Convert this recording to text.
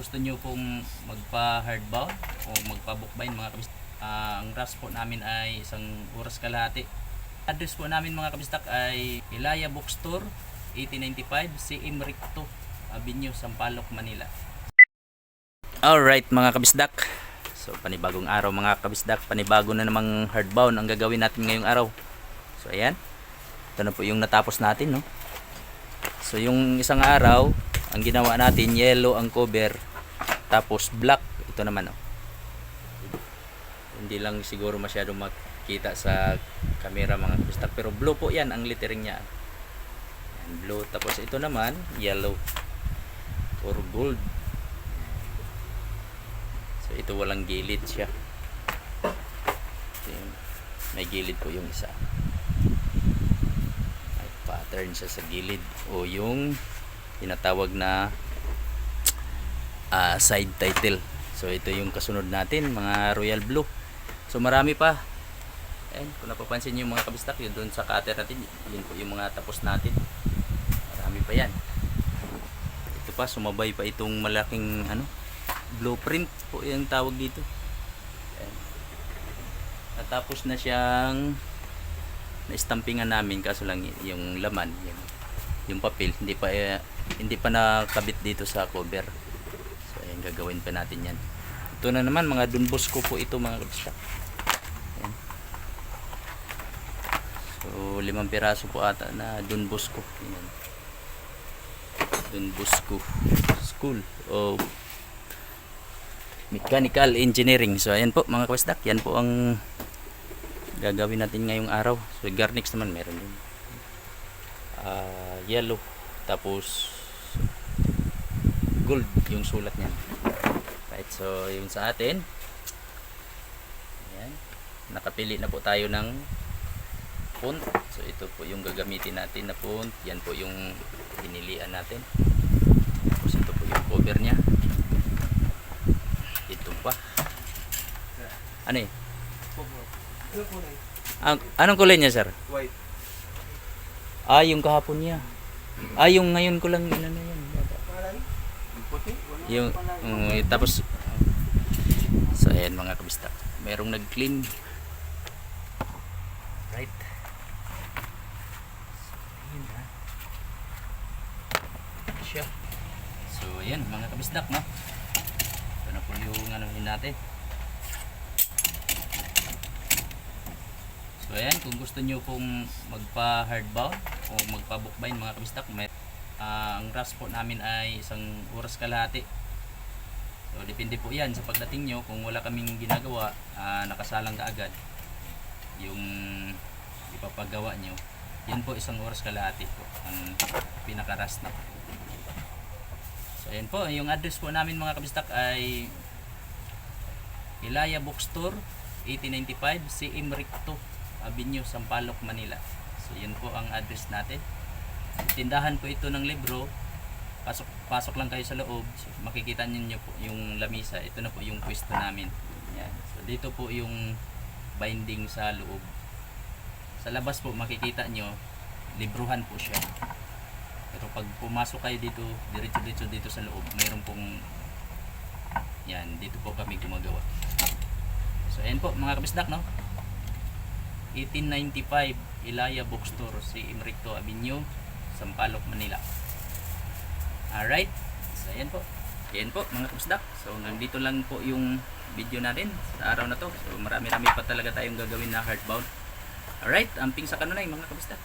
gusto nyo pong magpa hardbound o magpa bookbind mga kabistak, ah, ang rush po namin ay isang oras kalahati. Address po namin mga kabistak ay Ilaya Bookstore 8095 CM Recto Avenue, Sampaloc, Manila. Alright mga kabisdak. So panibagong araw mga kabisdak, panibago na namang hardbound ang gagawin natin ngayong araw. So ayan. Ito na po yung natapos natin no. So yung isang araw, ang ginawa natin yellow ang cover tapos black ito naman oh. Hindi lang siguro masyado makita sa camera mga kabisdak pero blue po 'yan ang lettering niya. Yan, blue tapos ito naman yellow or gold. So ito walang gilid siya. May gilid po yung isa. May pattern siya sa gilid o yung tinatawag na ah, side title. So ito yung kasunod natin mga royal blue. So marami pa. Ayan, kung napapansin niyo yung mga kabistak yun doon sa cutter natin, yun po yung mga tapos natin. Marami pa yan. Ito pa, sumabay pa itong malaking ano, blueprint po yung tawag dito. Natapos na siyang na-stampingan namin kaso lang yung laman, yung, yung papel hindi pa eh, hindi pa nakabit dito sa cover. Gagawin pa natin 'yan. Ito na naman mga dunbos ko po ito mga kabistak. So limang piraso po ata na dunbos ko. Ayan. Dunbos ko School of Mechanical Engineering. So ayan po mga kabistak, yan po ang gagawin natin ngayong araw. So garnix naman meron din. Ah, yellow tapos gold yung sulat niyan. Right, so yung sa atin ayan, nakapili na po tayo ng font. So ito po yung gagamitin natin na font. Yan po yung pinilian natin. Tapos ito po yung cover niya. Ito pa. Ano eh? Po na Ang, anong kulay niya, sir? White. Ah, yung kahapon niya. Ah, yung ngayon ko lang inano yan. Pangalan? Yung puti? Wala Yung, mm, tapos, so ayan mga kabista. Merong nag-clean. Right. So, ayan ha. Siya. So, ayan mga kabisdak, no? Ito na po yung ano natin. So ayan, kung gusto nyo pong magpa hardbound o magpa bookbind mga kabistak, may, ah, ang rush po namin ay isang oras kalahati. So depende po yan sa pagdating nyo, kung wala kaming ginagawa, ah, nakasalang ka agad yung ipapagawa nyo. Yan po isang oras kalahati po ang pinaka-rush na. So ayan po, yung address po namin mga kabistak ay Ilaya Bookstore 8095 CM Recto Avenue, Sampaloc, Manila. So yun po ang address natin. Tindahan po ito ng libro. Pasok pasok lang kayo sa loob. So, makikita niyo po yung lamisa. Ito na po yung pwesto namin. Yan. So dito po yung binding sa loob. Sa labas po makikita nyo libruhan po siya. Pero pag pumasok kayo dito, diretso-diretso dito sa loob, mayroon pong yan, dito po kami gumagawa. So ayan po mga kabisdak no. 1895 Ilaya Bookstore si Imricto Avenue Sampaloc, Manila. Alright. So ayan po. Ayan po mga kabisdak So hanggang dito lang po yung video natin sa araw na to. So marami-rami pa talaga tayong gagawin na hardbound Alright, amping sa kanunay mga kabisdak